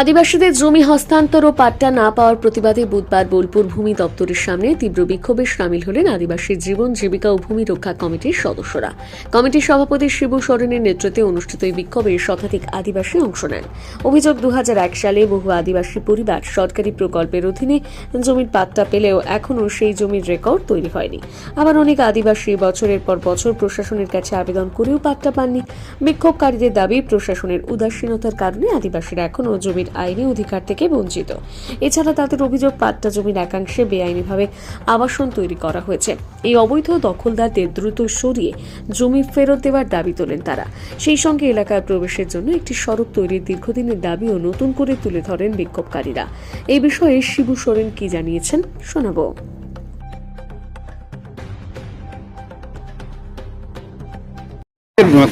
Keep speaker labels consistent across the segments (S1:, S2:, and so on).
S1: আদিবাসীদের জমি হস্তান্তর ও পাট্টা না পাওয়ার প্রতিবাদে বুধবার বোলপুর ভূমি দপ্তরের সামনে তীব্র বিক্ষোভে সামিল হলেন আদিবাসী জীবন, জীবিকা ও ভূমি রক্ষা কমিটির সদস্যরা। কমিটির সভাপতি শিবু সরেনের নেতৃত্বে অনুষ্ঠিত এই বিক্ষোভে শতাধিক আদিবাসী অংশ নেন। অভিযোগ দুহাজার এক সালে বহু আদিবাসী পরিবার সরকারি প্রকল্পের অধীনে জমির পাট্টা পেলেও এখনও সেই জমির রেকর্ড তৈরি হয়নি। আবার অনেক আদিবাসী বছরের পর বছর প্রশাসনের কাছে আবেদন করেও পাট্টা পাননি। বিক্ষোভকারীদের দাবি, প্রশাসনের উদাসীনতার কারণে আদিবাসীরা এখনও জমির আইনি অধিকার থেকে বঞ্চিত। এছাড়া তাদের অভিযোগ পাট্টা জমির একাংশে বেআইনিভাবে আবাসন তৈরি করা হয়েছে। এই অবৈধ দখলদারদের দ্রুত সরিয়ে জমি ফেরত দেওয়ার দাবি তোলেন তারা। সেই সঙ্গে এলাকায় প্রবেশের জন্য একটি সড়ক তৈরির দীর্ঘদিনের দাবিও নতুন করে তুলে ধরেন বিক্ষোভকারীরা। এই বিষয়ে শিবু সোরেন কি জানিয়েছেন শোনাবো।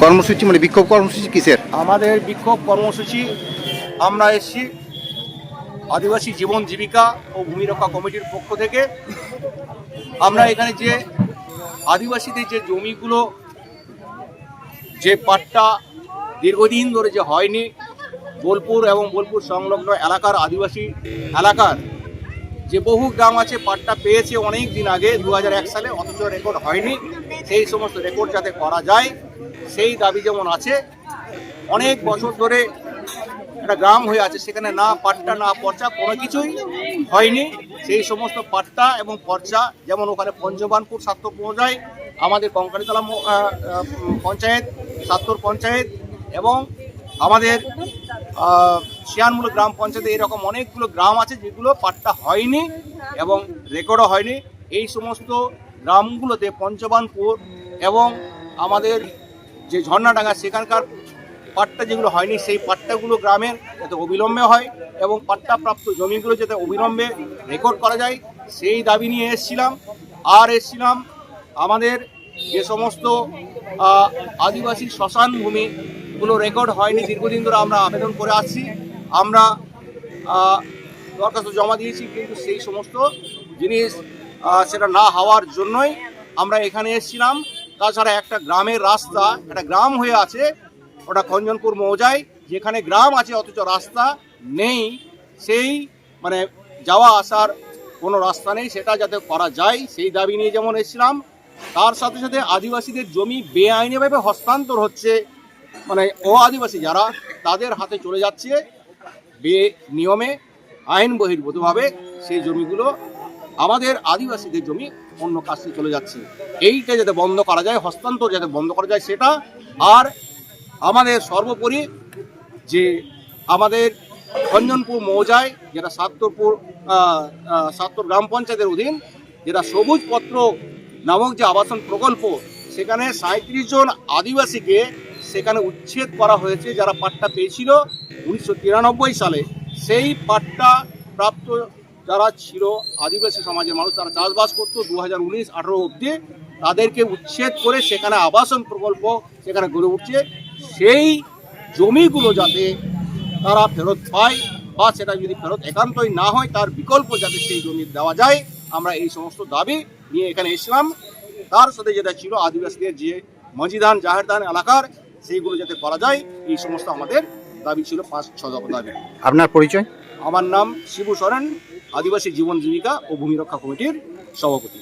S2: কর্মসূচি মানে বিক্ষোভ কর্মসূচি কিসের?
S3: আমাদের বিক্ষোভ কর্মসূচি আমরা এসেছি আদিবাসী জীবন জীবিকা ও ভূমি রক্ষা কমিটির পক্ষ থেকে। আমরা এখানে যে আদিবাসীদের যে জমিগুলো, যে পাট্টা দীর্ঘদিন ধরে যে হয়নি, বোলপুর এবং বোলপুর সংলগ্ন এলাকার আদিবাসী এলাকার যে বহু গ্রাম আছে, পাট্টা পেয়েছে অনেক দিন আগে দু হাজার এক সালে, অথচ রেকর্ড হয়নি। সেই সমস্ত রেকর্ড যাতে করা যায়, সেই দাবি যেমন আছে, অনেক বছর ধরে একটা গ্রাম হয়ে আছে সেখানে না পাট্টা না পর্চা কোনো কিছুই হয়নি। সেই সমস্ত পাট্টা এবং পর্চা যেমন ওখানে পঞ্চবানপুর সাত্তর পৌঁছায় আমাদের কঙ্কালীতলা পঞ্চায়েত সাত্তর পঞ্চায়েত এবং আমাদের আহ, শিয়ানমূল গ্রাম পঞ্চায়েতে এরকম অনেকগুলো গ্রাম আছে যেগুলো পাট্টা হয়নি এবং রেকর্ডও হয়নি। এই সমস্ত গ্রামগুলোতে পঞ্চবানপুর এবং আমাদের যে ঝর্ণাডাঙ্গা সেখানকার পাট্টা যেগুলো হয়নি, সেই পাট্টাগুলো গ্রামের যাতে অবিলম্বে হয় এবং পাট্টাপ্রাপ্ত জমিগুলো যাতে অবিলম্বে রেকর্ড করা যায়, সেই দাবি নিয়ে এসেছিলাম। আর এসেছিলাম আমাদের যে সমস্ত আদিবাসী শ্মশান ভূমিগুলো রেকর্ড হয়নি, দীর্ঘদিন ধরে আমরা আবেদন করে আসছি। আমরা দরখাস্ত জমা দিয়েছি, কিন্তু সেই সমস্ত জিনিস সেটা না হওয়ার জন্যই আমরা এখানে এসেছিলাম। তাছাড়া একটা গ্রামের রাস্তা, একটা গ্রাম হয়ে আছে ওটা খঞ্জনপুর মৌজায় যেখানে গ্রাম আছে, অথচ রাস্তা নেই, সেই মানে যাওয়া আসার কোনো রাস্তা নেই, সেটা যাতে করা যায়, সেই দাবি নিয়ে যেমন এসেছিলাম, তার সাথে সাথে আদিবাসীদের জমি বেআইনিভাবে হস্তান্তর হচ্ছে মানে ও আদিবাসী যারা, তাদের হাতে চলে যাচ্ছে, বে নিয়মে, আইন বহির্ভূতভাবে সেই জমিগুলো আমাদের আদিবাসীদের জমি অন্য কাছে চলে যাচ্ছে। এইটা যাতে বন্ধ করা যায়, হস্তান্তর যাতে বন্ধ করা যায়, সেটা আর আমাদের সর্বোপরি যে আমাদের খঞ্জনপুর মৌজায় যেটা সাত্তরপুর সাত্তর গ্রাম পঞ্চায়েতের অধীন যেটা সবুজ পত্র নামক যে আবাসন প্রকল্প, সেখানে সাঁত্রিশ জন আদিবাসীকে সেখানে উচ্ছেদ করা হয়েছে। যারা পাট্টা পেয়েছিল উনিশশো তিরানব্বই সালে, সেই পাট্টা প্রাপ্ত যারা ছিল আদিবাসী সমাজের মানুষ, তারা চাষবাস করতো দু হাজার উনিশ আঠারো অব্দি তাদেরকে উচ্ছেদ করে সেখানে আবাসন প্রকল্প সেখানে গড়ে উঠছে। সেই জমিগুলো যাতে তারা ফেরত পায় বা সেটা যদি ফেরত একান্তই না হয় তার বিকল্প যাতে সেই জমি দেওয়া যায় আমরা এই সমস্ত দাবি নিয়ে এখানে এসেছিলাম। তার সাথে যেটা ছিল আদিবাসীদের যে মজিদান জাহেরদান এলাকার সেইগুলো যাতে করা যায় এই সমস্ত আমাদের দাবি ছিল পাঁচ ছ দাবি।
S2: আপনার পরিচয়?
S3: আমার নাম শিবু সরেন আদিবাসী জীবন জীবিকা ও ভূমি রক্ষা কমিটির সভাপতি।